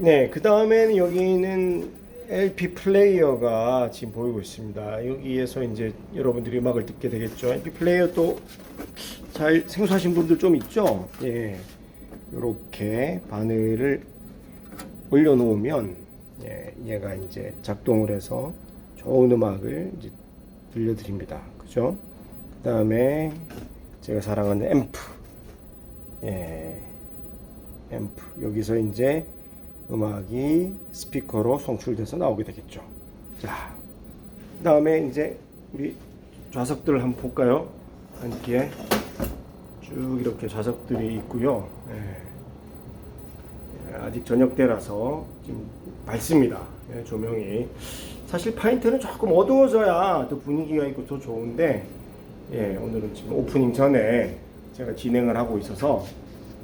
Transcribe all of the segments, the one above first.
네, 그 다음에는 여기는 LP 플레이어가 지금 보이고 있습니다. 여기에서 이제 여러분들이 음악을 듣게 되겠죠. LP 플레이어 또 잘 생소하신 분들 좀 있죠? 예. 이렇게 바늘을 올려놓으면 예, 얘가 이제 작동을 해서 좋은 음악을 이제 들려드립니다. 그죠? 그 다음에 제가 사랑하는 앰프. 예. 앰프. 여기서 이제 음악이 스피커로 송출돼서 나오게 되겠죠. 자, 그 다음에 이제 우리 좌석들을 한번 볼까요? 함께 쭉 이렇게 좌석들이 있고요. 예. 예, 아직 저녁 때라서 지금 밝습니다. 예, 조명이 사실 파인트는 조금 어두워져야 또 분위기가 있고 더 좋은데 예, 오늘은 지금 오프닝 전에 제가 진행을 하고 있어서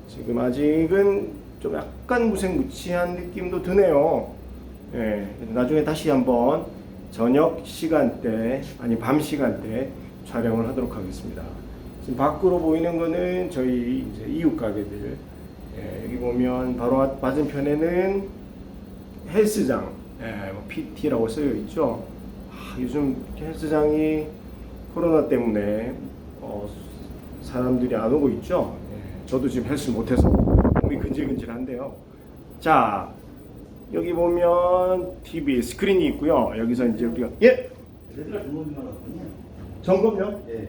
지금 아직은 좀 약간 무색무취한 느낌도 드네요. 예, 나중에 다시 한번 저녁 시간대 아니 밤 시간대 촬영을 하도록 하겠습니다. 지금 밖으로 보이는 거는 저희 이제 이웃 가게들. 예, 여기 보면 바로 앞- 맞은편에는 헬스장, 예, 뭐 PT라고 쓰여 있죠. 아, 요즘 헬스장이 코로나 때문에 어, 사람들이 안 오고 있죠. 예, 저도 지금 헬스 못해서 몸이 근질근질한데요. 자, 여기 보면 TV 스크린이 있고요. 여기서 이제 우리가 예줄 알았더니 점검요. 예